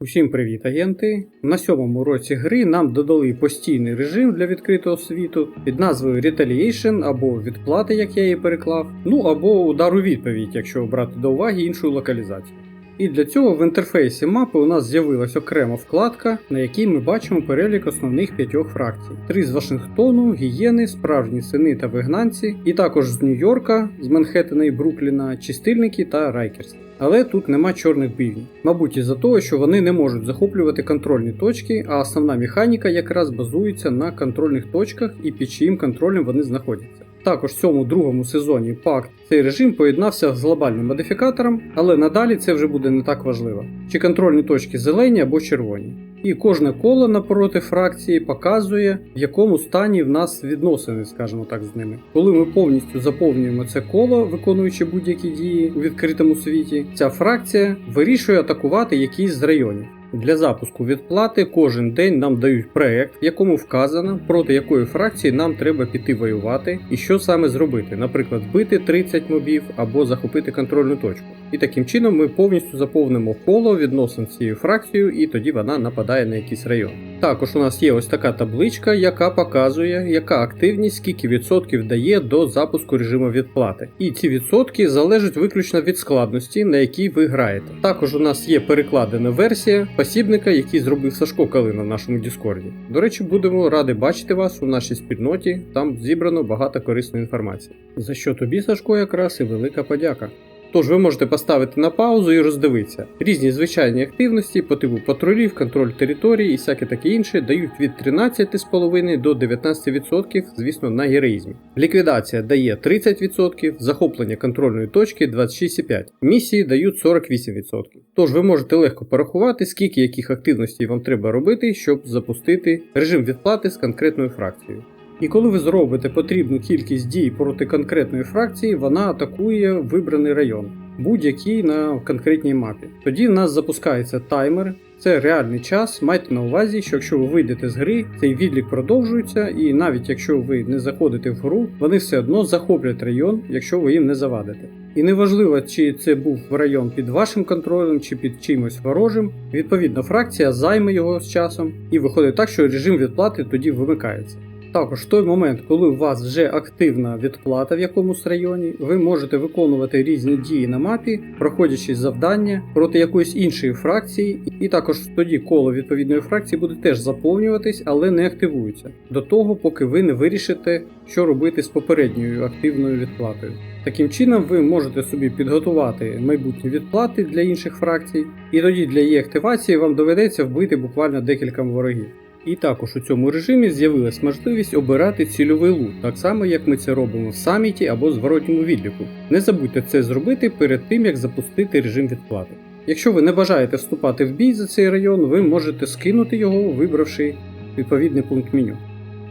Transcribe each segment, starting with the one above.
Усім привіт, агенти! На сьомому році гри нам додали постійний режим для відкритого світу під назвою Retaliation або відплати, як я її переклав, ну або удар у відповідь, якщо брати до уваги іншу локалізацію. І для цього в інтерфейсі мапи у нас з'явилась окрема вкладка, на якій ми бачимо перелік основних п'ятьох фракцій: три з Вашингтону, Гієни, Справжні сини та вигнанці, і також з Нью-Йорка, з Манхеттена і Брукліна, Чистильники та Райкерс. Але тут нема чорних бивнів. Мабуть, із-за того, що вони не можуть захоплювати контрольні точки, а основна механіка якраз базується на контрольних точках і під чиїм контролем вони знаходяться. Також в цьому другому сезоні пакт цей режим поєднався з глобальним модифікатором, але надалі це вже буде не так важливо. Чи контрольні точки зелені або червоні. І кожне коло напроти фракції показує, в якому стані в нас відносини, скажімо так, з ними. Коли ми повністю заповнюємо це коло, виконуючи будь-які дії у відкритому світі, ця фракція вирішує атакувати якийсь з районів. Для запуску відплати кожен день нам дають проект, в якому вказано, проти якої фракції нам треба піти воювати і що саме зробити, наприклад, вбити 30 мобів або захопити контрольну точку. І таким чином ми повністю заповнимо коло відносин з цією фракцією, і тоді вона нападає на якийсь район. Також у нас є ось така табличка, яка показує, яка активність скільки відсотків дає до запуску режиму відплати. І ці відсотки залежать виключно від складності, на якій ви граєте. Також у нас є перекладена версія посібника, який зробив Сашко Калина в нашому Діскорді. До речі, будемо раді бачити вас у нашій спільноті. Там зібрано багато корисної інформації. За що тобі, Сашко, якраз і велика подяка. Тож ви можете поставити на паузу і роздивитися. Різні звичайні активності по типу патрулів, контроль території і всяке таке інше дають від 13,5 до 19%, звісно, на героїзмі. Ліквідація дає 30%, захоплення контрольної точки 26,5%. Місії дають 48%. Тож ви можете легко порахувати, скільки яких активностей вам треба робити, щоб запустити режим відплати з конкретною фракцією. І коли ви зробите потрібну кількість дій проти конкретної фракції, вона атакує вибраний район, будь-який на конкретній мапі. Тоді в нас запускається таймер. Це реальний час. Майте на увазі, що якщо ви вийдете з гри, цей відлік продовжується, і навіть якщо ви не заходите в гру, вони все одно захоплять район, якщо ви їм не завадите. І неважливо, чи це був район під вашим контролем, чи під чимось ворожим. Відповідно, фракція займе його з часом, і виходить так, що режим відплати тоді вимикається. Також в той момент, коли у вас вже активна відплата в якомусь районі, ви можете виконувати різні дії на мапі, проходячи завдання проти якоїсь іншої фракції, і також тоді коло відповідної фракції буде теж заповнюватись, але не активується до того, поки ви не вирішите, що робити з попередньою активною відплатою. Таким чином, ви можете собі підготувати майбутні відплати для інших фракцій, і тоді для її активації вам доведеться вбити буквально декілька ворогів. І також у цьому режимі з'явилась можливість обирати цільовий лут, так само як ми це робимо в саміті або зворотньому відліку. Не забудьте це зробити перед тим, як запустити режим відплати. Якщо ви не бажаєте вступати в бій за цей район, ви можете скинути його, вибравши відповідний пункт меню.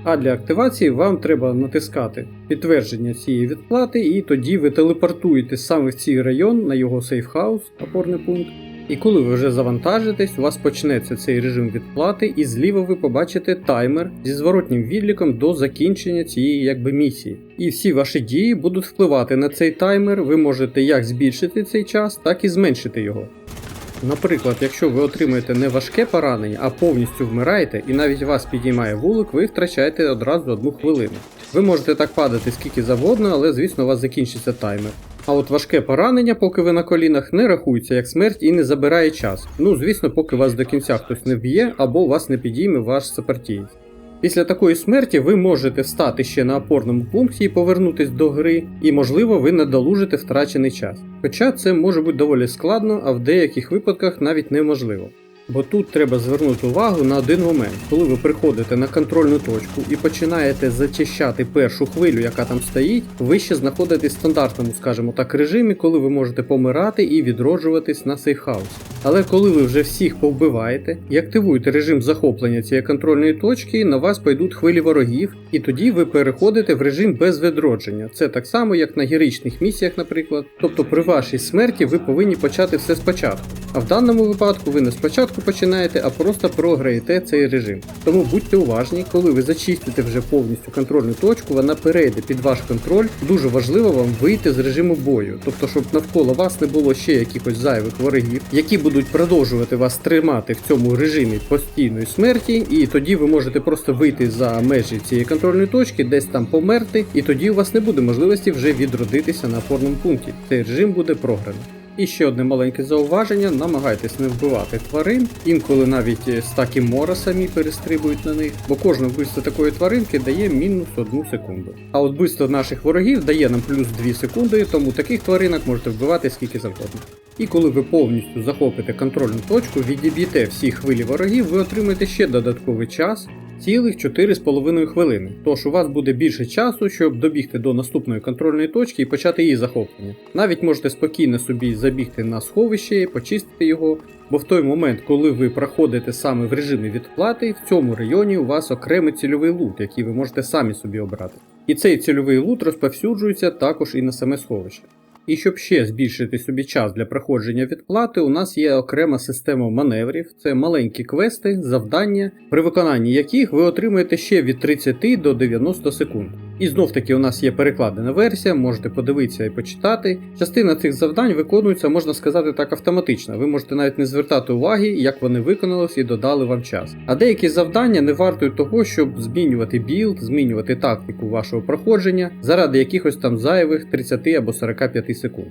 А для активації вам треба натискати підтвердження цієї відплати, і тоді ви телепортуєте саме в цей район на його сейфхаус, опорний пункт. І коли ви вже завантажитесь, у вас почнеться цей режим відплати, і зліва ви побачите таймер зі зворотнім відліком до закінчення цієї якби місії. І всі ваші дії будуть впливати на цей таймер. Ви можете як збільшити цей час, так і зменшити його. Наприклад, якщо ви отримаєте не важке поранення, а повністю вмираєте, і навіть вас підіймає вулик, ви втрачаєте одразу одну хвилину. Ви можете так падати скільки завгодно, але звісно у вас закінчиться таймер. А от важке поранення, поки ви на колінах, не рахується як смерть і не забирає час. Ну, звісно, поки вас до кінця хтось не вб'є або вас не підійме ваш сопартієць. Після такої смерті ви можете встати ще на опорному пункті і повернутись до гри, і можливо ви надолужите втрачений час. Хоча це може бути доволі складно, а в деяких випадках навіть неможливо. Бо тут треба звернути увагу на один момент, коли ви приходите на контрольну точку і починаєте зачищати першу хвилю, яка там стоїть, ви ще знаходитесь в стандартному, скажімо так, режимі, коли ви можете помирати і відроджуватись на сейфхаус. Але коли ви вже всіх повбиваєте і активуєте режим захоплення цієї контрольної точки, на вас пойдуть хвилі ворогів, і тоді ви переходите в режим без відродження. Це так само, як на героїчних місіях, наприклад. Тобто при вашій смерті ви повинні почати все спочатку. А в даному випадку ви не спочатку точку починаєте, а просто програєте цей режим. Тому будьте уважні, коли ви зачистите вже повністю контрольну точку, вона перейде під ваш контроль. Дуже важливо вам вийти з режиму бою, тобто, щоб навколо вас не було ще якихось зайвих ворогів, які будуть продовжувати вас тримати в цьому режимі постійної смерті, і тоді ви можете просто вийти за межі цієї контрольної точки, десь там померти, і тоді у вас не буде можливості вже відродитися на опорному пункті. Цей режим буде програний. І ще одне маленьке зауваження: намагайтесь не вбивати тварин, інколи навіть е, стаки мора самі перестрибують на них, бо кожне вбивство такої тваринки дає мінус одну секунду. А от вбивство наших ворогів дає нам плюс 2 секунди, тому таких тваринок можете вбивати скільки завгодно. І коли ви повністю захопите контрольну точку, відіб'єте всі хвилі ворогів, ви отримаєте ще додатковий час. Цілих 4,5 хвилини. Тож у вас буде більше часу, щоб добігти до наступної контрольної точки і почати її захоплення. Навіть можете спокійно собі забігти на сховище, почистити його, бо в той момент, коли ви проходите саме в режимі відплати, в цьому районі у вас окремий цільовий лут, який ви можете самі собі обрати. І цей цільовий лут розповсюджується також і на саме сховище. І щоб ще збільшити собі час для проходження відплати, у нас є окрема система маневрів, це маленькі квести, завдання, при виконанні яких ви отримуєте ще від 30 до 90 секунд. І знов таки у нас є перекладена версія, можете подивитися і почитати. Частина цих завдань виконується, можна сказати так, автоматично. Ви можете навіть не звертати уваги, як вони виконались і додали вам час. А деякі завдання не вартують того, щоб змінювати білд, змінювати тактику вашого проходження заради якихось там зайвих 30 або 45 секунд.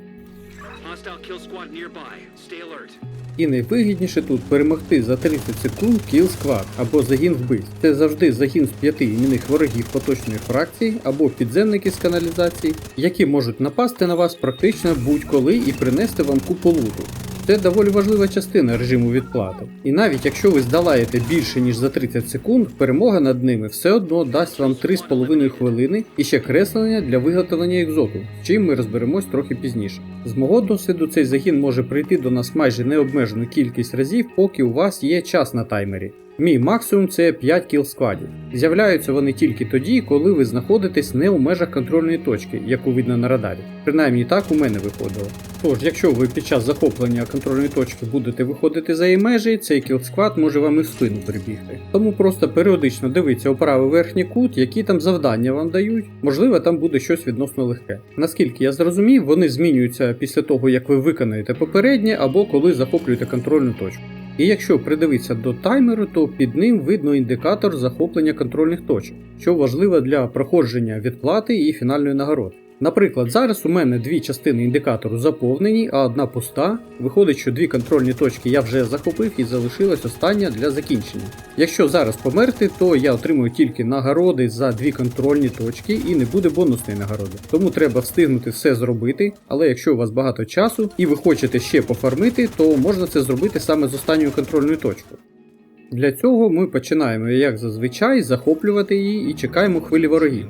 І найвигідніше тут перемогти за 30 секунд кіл сквад або загін вбивць. Це завжди загін з п'яти іменних ворогів поточної фракції або підземники з каналізації, які можуть напасти на вас практично будь-коли і принести вам купу луту. Це доволі важлива частина режиму відплати. І навіть якщо ви здолаєте більше ніж за 30 секунд, перемога над ними все одно дасть вам 3,5 хвилини і ще креслення для виготовлення екзоту, чим ми розберемось трохи пізніше. З мого досвіду цей загін може прийти до нас майже необмежену кількість разів, поки у вас є час на таймері. Мій максимум це 5 кіл складів. З'являються вони тільки тоді, коли ви знаходитесь не у межах контрольної точки, яку видно на радарі. Принаймні так у мене виходило. Тож, якщо ви під час захоплення контрольної точки будете виходити за її межі, цей кілсквад може вам і в спину прибігти. Тому просто періодично дивіться у правий верхній кут, які там завдання вам дають. Можливо, там буде щось відносно легке. Наскільки я зрозумів, вони змінюються після того, як ви виконаєте попереднє або коли захоплюєте контрольну точку. І якщо придивитися до таймеру, то під ним видно індикатор захоплення контрольних точок, що важливо для проходження відплати і фінальної нагороди. Наприклад, зараз у мене дві частини індикатору заповнені, а одна пуста. Виходить, що дві контрольні точки я вже захопив і залишилась остання для закінчення. Якщо зараз померти, то я отримую тільки нагороди за дві контрольні точки і не буде бонусної нагороди. Тому треба встигнути все зробити, але якщо у вас багато часу і ви хочете ще пофармити, то можна це зробити саме з останньою контрольною точкою. Для цього ми починаємо, як зазвичай, захоплювати її і чекаємо хвилі ворогів.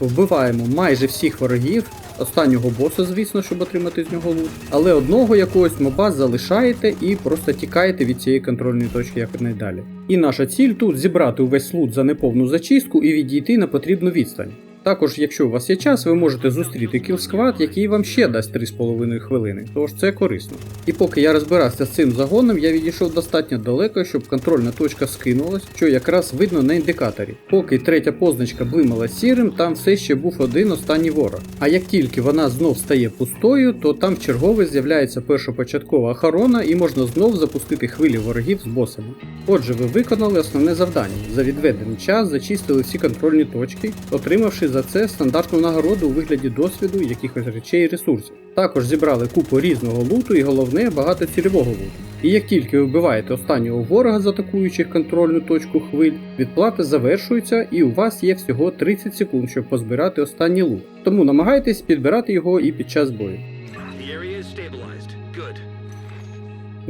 Вбиваємо майже всіх ворогів, останнього боса, звісно, щоб отримати з нього лут, але одного якогось моба залишаєте і просто тікаєте від цієї контрольної точки якнайдалі. І наша ціль тут зібрати увесь лут за неповну зачистку і відійти на потрібну відстань. Також, якщо у вас є час, ви можете зустріти кілсквад, який вам ще дасть 3,5 хвилини, тож це корисно. І поки я розбирався з цим загоном, я відійшов достатньо далеко, щоб контрольна точка скинулась, що якраз видно на індикаторі. Поки третя позначка блимала сірим, там все ще був один останній ворог. А як тільки вона знов стає пустою, то там в чергове з'являється першопочаткова охорона і можна знов запустити хвилі ворогів з босами. Отже, ви виконали основне завдання. За відведений час зачистили всі контрольні точки, отримавши за це стандартну нагороду у вигляді досвіду, якихось речей і ресурсів. Також зібрали купу різного луту і головне багато цільового луту. І як тільки ви вбиваєте останнього ворога з атакуючих контрольну точку хвиль, відплата завершується і у вас є всього 30 секунд, щоб позбирати останній лут. Тому намагайтесь підбирати його і під час бою.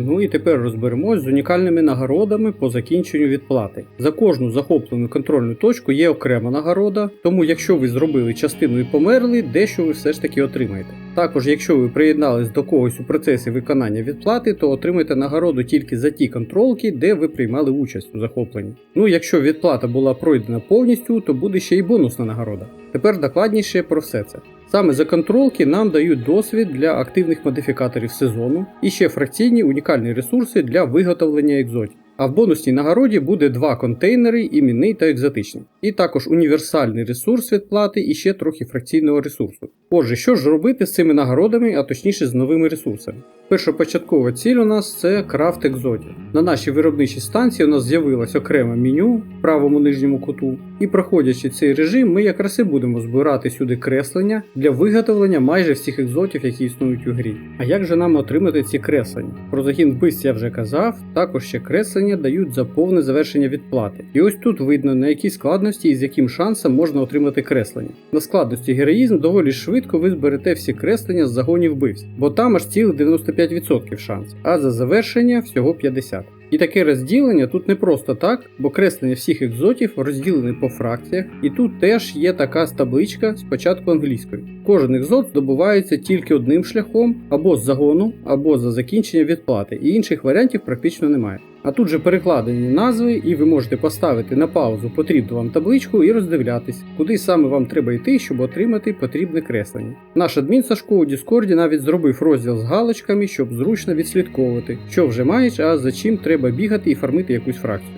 Ну і тепер розберемось з унікальними нагородами по закінченню відплати. За кожну захоплену контрольну точку є окрема нагорода, тому якщо ви зробили частину і померли, дещо ви все ж таки отримаєте. Також, якщо ви приєднались до когось у процесі виконання відплати, то отримаєте нагороду тільки за ті контролки, де ви приймали участь у захопленні. Ну, якщо відплата була пройдена повністю, то буде ще й бонусна нагорода. Тепер докладніше про все це. Саме за контролки нам дають досвід для активних модифікаторів сезону і ще фракційні унікальні ресурси для виготовлення екзотів. А в бонусній нагороді буде два контейнери, іменний та екзотичний. І також універсальний ресурс відплати і ще трохи фракційного ресурсу. Отже, що ж робити з цими нагородами, а точніше з новими ресурсами? Першопочаткова ціль у нас це крафт екзотів. На нашій виробничій станції у нас з'явилось окреме меню в правому нижньому куту, і проходячи цей режим, ми якраз і будемо збирати сюди креслення для виготовлення майже всіх екзотів, які існують у грі. А як же нам отримати ці креслення? Про загін вбивць я вже казав, також ще креслення дають за повне завершення відплати. І ось тут видно на якій складності і з яким шансом можна отримати креслення. На складності героїзм доволі швидко ви зберете всі креслення з загонів вбивць, бо там аж цілих 95% шанс, а за завершення всього 50%. І таке розділення тут не просто так, бо креслення всіх екзотів розділені по фракціях, і тут теж є така табличка спочатку англійською. Кожен екзот здобувається тільки одним шляхом, або з загону, або за закінчення відплати, і інших варіантів практично немає. А тут же перекладені назви, і ви можете поставити на паузу потрібну вам табличку і роздивлятись, куди саме вам треба йти, щоб отримати потрібне креслення. Наш адмін Сашко у Діскорді навіть зробив розділ з галочками, щоб зручно відслідковувати, що вже маєш, а за чим треба бігати і фармити якусь фракцію.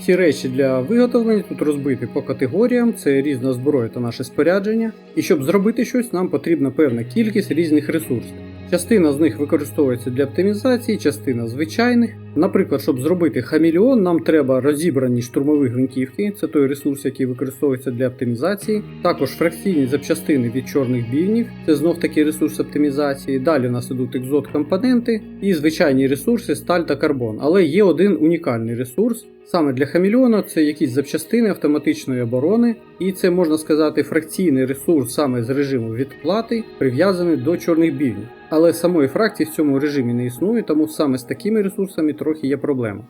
Всі речі для виготовлення тут розбиті по категоріям, це різна зброя та наше спорядження. І щоб зробити щось, нам потрібна певна кількість різних ресурсів. Частина з них використовується для оптимізації, частина звичайних. Наприклад, щоб зробити хамелеон, нам треба розібрані штурмові гвинтівки, це той ресурс, який використовується для оптимізації. Також фракційні запчастини від чорних бівнів, це знов таки ресурс оптимізації. Далі у нас ідуть екзот компоненти і звичайні ресурси сталь та карбон. Але є один унікальний ресурс. Саме для хамелеона це якісь запчастини автоматичної оборони, і це можна сказати фракційний ресурс саме з режиму відплати, прив'язаний до чорних бівнів. Але самої фракції в цьому режимі не існує, тому саме з такими ресурсами трохи є проблема.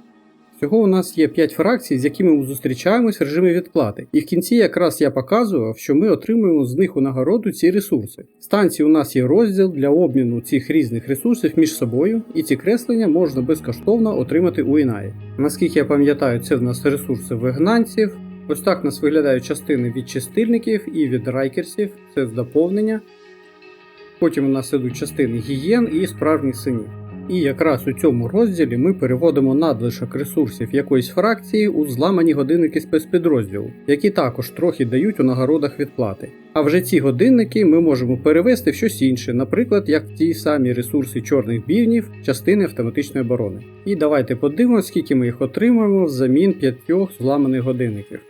Всього у нас є 5 фракцій, з якими ми зустрічаємось в режимі відплати. І в кінці якраз я показував, що ми отримуємо з них у нагороду ці ресурси. В станції у нас є розділ для обміну цих різних ресурсів між собою, і ці креслення можна безкоштовно отримати у Інаї. Наскільки я пам'ятаю, це в нас ресурси вигнанців. Ось так у нас виглядають частини від чистильників і від райкерсів, це з доповнення. Потім у нас ідуть частини гієн і справжніх синів. І якраз у цьому розділі ми переводимо надлишок ресурсів якоїсь фракції у зламані годинники спецпідрозділу, які також трохи дають у нагородах відплати. А вже ці годинники ми можемо перевести в щось інше, наприклад, як ті самі ресурси чорних бівнів, частини автоматичної оборони. І давайте подивимося, скільки ми їх отримаємо взамін п'ятьох зламаних годинників.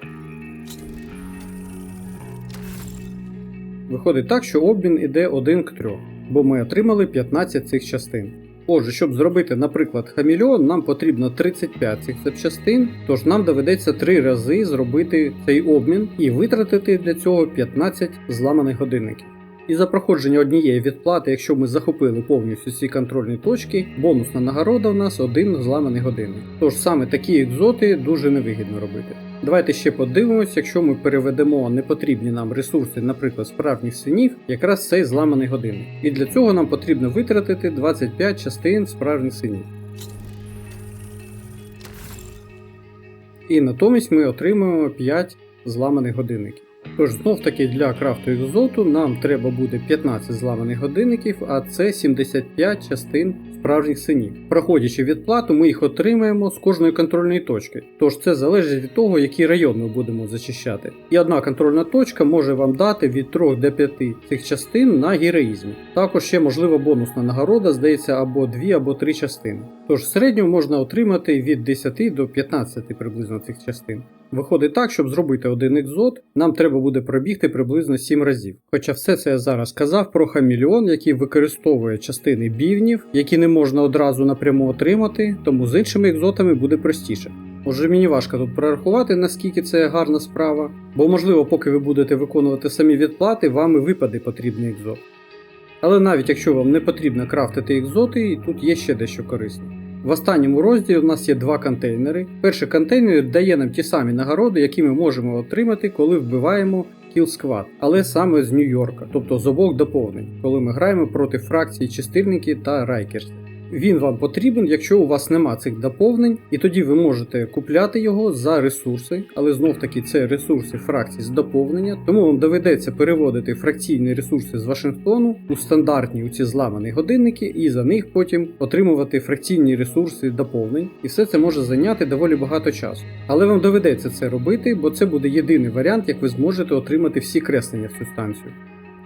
Виходить так, що обмін іде 1 к 3, бо ми отримали 15 цих частин. Отже, щоб зробити, наприклад, хамільон, нам потрібно 35 цих запчастин, тож нам доведеться 3 рази зробити цей обмін і витратити для цього 15 зламаних годинників. І за проходження однієї відплати, якщо ми захопили повністю ці контрольні точки, бонусна нагорода у нас один зламаний годинник. Тож саме такі екзоти дуже невигідно робити. Давайте ще подивимось, якщо ми переведемо непотрібні нам ресурси, наприклад, справжніх синів, якраз цей зламаний годинник. І для цього нам потрібно витратити 25 частин справжніх синів. І натомість ми отримуємо 5 зламаних годинників. Тож знов таки для крафту екзоту нам треба буде 15 зламаних годинників, а це 75 частин справжніх синів. Проходячи відплату, ми їх отримаємо з кожної контрольної точки. Тож це залежить від того, який район ми будемо зачищати. І одна контрольна точка може вам дати від 3 до 5 цих частин на героїзмі. Також ще можлива бонусна нагорода, здається, або 2 або 3 частини. Тож в можна отримати від 10 до 15 приблизно цих частин. Виходить так, щоб зробити один екзот, нам треба буде пробігти приблизно 7 разів. Хоча все це я зараз казав про хамільон, який використовує частини бівнів, які не можна одразу напряму отримати, тому з іншими екзотами буде простіше. Отже, мені важко тут прорахувати, наскільки це гарна справа, бо можливо, поки ви будете виконувати самі відплати, вам і випаде потрібний екзот. Але навіть якщо вам не потрібно крафтити екзоти, тут є ще дещо корисне. В останньому розділі у нас є два контейнери. Перший контейнер дає нам ті самі нагороди, які ми можемо отримати, коли вбиваємо Kill Squad, але саме з Нью-Йорка, тобто з обох доповнень, коли ми граємо проти фракції чистильники та райкерс. Він вам потрібен, якщо у вас нема цих доповнень, і тоді ви можете купляти його за ресурси, але знов таки це ресурси фракцій з доповнення, тому вам доведеться переводити фракційні ресурси з Вашингтону у стандартні у ці зламані годинники, і за них потім отримувати фракційні ресурси доповнень, і все це може зайняти доволі багато часу. Але вам доведеться це робити, бо це буде єдиний варіант, як ви зможете отримати всі креслення в цю станцію.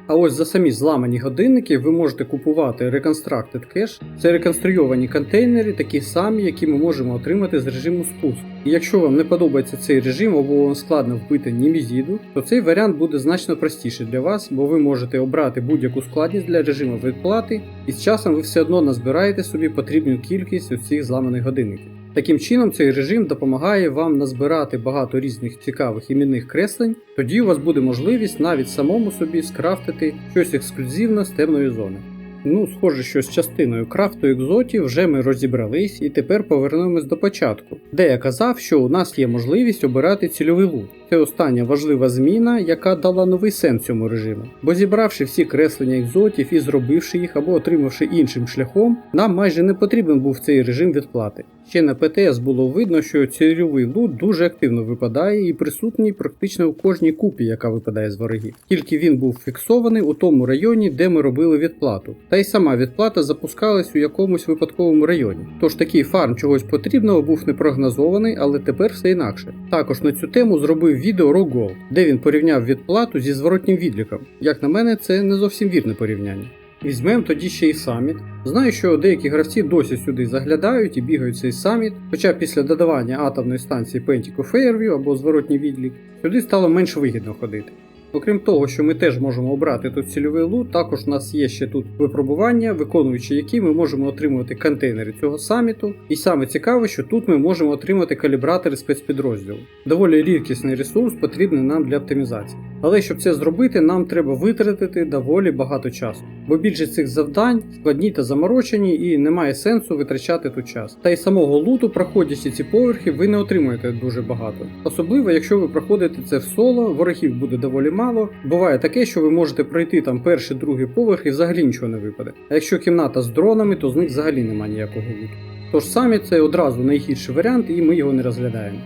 А ось за самі зламані годинники ви можете купувати Reconstructed Cache. Це реконструйовані контейнери, такі самі, які ми можемо отримати з режиму спуск. І якщо вам не подобається цей режим або вам складно вбити Німізіду, то цей варіант буде значно простіший для вас, бо ви можете обрати будь-яку складність для режиму відплати, і з часом ви все одно назбираєте собі потрібну кількість оцих зламаних годинників. Таким чином, цей режим допомагає вам назбирати багато різних цікавих іменних креслень, тоді у вас буде можливість навіть самому собі скрафтити щось ексклюзивне з темної зони. Ну, схоже, що з частиною крафту екзотів вже ми розібрались і тепер повернемось до початку, де я казав, що у нас є можливість обирати цільовий лут. Це остання важлива зміна, яка дала новий сенс цьому режиму. Бо зібравши всі креслення екзотів і зробивши їх або отримавши іншим шляхом, нам майже не потрібен був цей режим відплати. Ще на ПТС було видно, що цільовий лут дуже активно випадає і присутній практично у кожній купі, яка випадає з ворогів. Тільки він був фіксований у тому районі, де ми робили відплату. Та й сама відплата запускалась у якомусь випадковому районі. Тож такий фарм чогось потрібного був не прогнозований, але тепер все інакше. Також на цю тему зробив відео Rogol, де він порівняв відплату зі зворотнім відліком. Як на мене, це не зовсім вірне порівняння. Візьмемо тоді ще й саміт. Знаю, що деякі гравці досі сюди заглядають і бігають цей саміт, хоча після додавання атомної станції Pentico Fairview або зворотній відлік, сюди стало менш вигідно ходити. Окрім того, що ми теж можемо обрати тут цільовий лут, також у нас є ще тут випробування, виконуючи які ми можемо отримувати контейнери цього саміту. І саме цікаве, що тут ми можемо отримати калібратори спецпідрозділу. Доволі рідкісний ресурс потрібний нам для оптимізації. Але щоб це зробити, нам треба витратити доволі багато часу. Бо більшість цих завдань складні та заморочені, і немає сенсу витрачати тут час. Та й самого луту, проходячи ці поверхи, ви не отримуєте дуже багато. Особливо, якщо ви проходите це в соло, ворогів буде доволі мало. Буває таке, що ви можете пройти там перший, другий поверх і взагалі нічого не випаде. А якщо кімната з дронами, то з них взагалі немає ніякого луту. Тож самі це одразу найгірший варіант, і ми його не розглядаємо.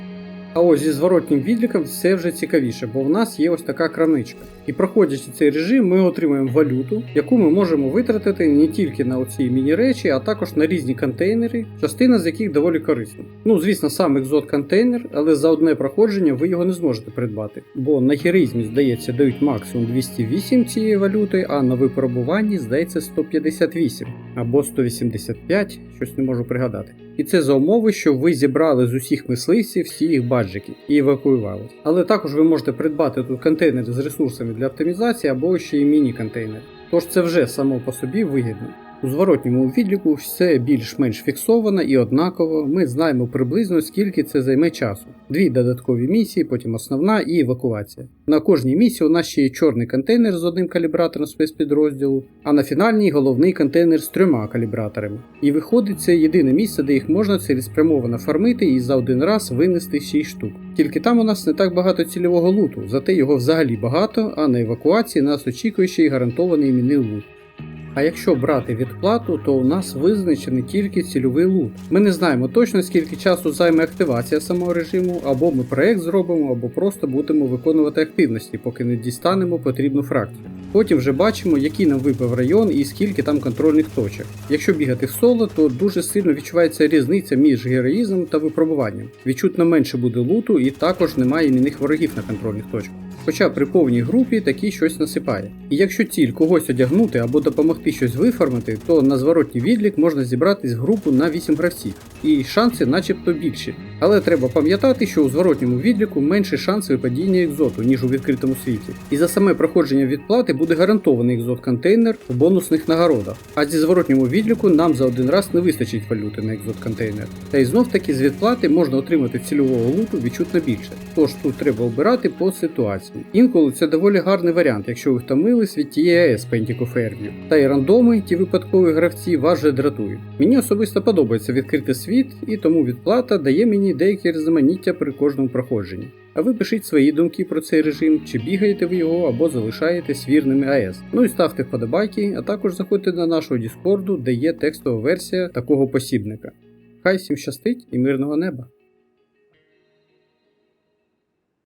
А ось зі зворотнім відліком все вже цікавіше, бо в нас є ось така крамничка. І проходячи цей режим, ми отримуємо валюту, яку ми можемо витратити не тільки на оці міні-речі, а також на різні контейнери, частина з яких доволі корисна. Ну, звісно, сам екзот контейнер, але за одне проходження ви його не зможете придбати, бо на героїзмі, здається, дають максимум 208 цієї валюти, а на випробуванні здається 158 або 185, щось не можу пригадати. І це за умови, що ви зібрали з усіх мисливців всі їх баджики і евакуювали. Але також ви можете придбати тут контейнери з ресурсами для оптимізації або ще й міні-контейнери. Тож це вже само по собі вигідно. У зворотньому відліку все більш-менш фіксовано і однаково. Ми знаємо приблизно скільки це займе часу. Дві додаткові місії, потім основна і евакуація. На кожній місії у нас ще є чорний контейнер з одним калібратором спецпідрозділу, а на фінальній головний контейнер з трьома калібраторами. І виходить, це єдине місце, де їх можна цілеспрямовано фармити і за один раз винести 6 штук. Тільки там у нас не так багато цільового луту, зате його взагалі багато, а на евакуації нас очікує ще й гарантований іменний лут. А якщо брати відплату, то у нас визначений тільки цільовий лут. Ми не знаємо точно скільки часу займе активація самого режиму, або ми проект зробимо, або просто будемо виконувати активності, поки не дістанемо потрібну фракцію. Потім вже бачимо, який нам випав район і скільки там контрольних точок. Якщо бігати соло, то дуже сильно відчувається різниця між героїзмом та випробуванням. Відчутно менше буде луту і також немає іменних ворогів на контрольних точках. Хоча при повній групі такий щось насипає. І якщо ціль когось одягнути або допомогти щось виформити, то на зворотній відлік можна зібратись в групу на 8 гравців, і шанси начебто більші. Але треба пам'ятати, що у зворотньому відліку менший шанс випадіння екзоту, ніж у відкритому світі. І за саме проходження відплати буде гарантований екзот-контейнер в бонусних нагородах. А зі зворотньому відліку нам за один раз не вистачить валюти на екзот-контейнер. Та й знов таки з відплати можна отримати цільового луту відчутно більше. Тож тут треба обирати по ситуації. Інколи це доволі гарний варіант, якщо ви втомились від тієї АЕС Pentico Та й рандоми, ті випадкові гравці, вас же дратують. Мені особисто подобається відкрити світ. і тому відплата дає мені деякі різноманіття при кожному проходженні. А ви пишіть свої думки про цей режим, чи бігаєте ви його або залишаєтесь вірними АЕС. Ну і ставте вподобайки, а також заходьте на нашу Діскорду, де є текстова версія такого посібника. Хай всім щастить і мирного неба!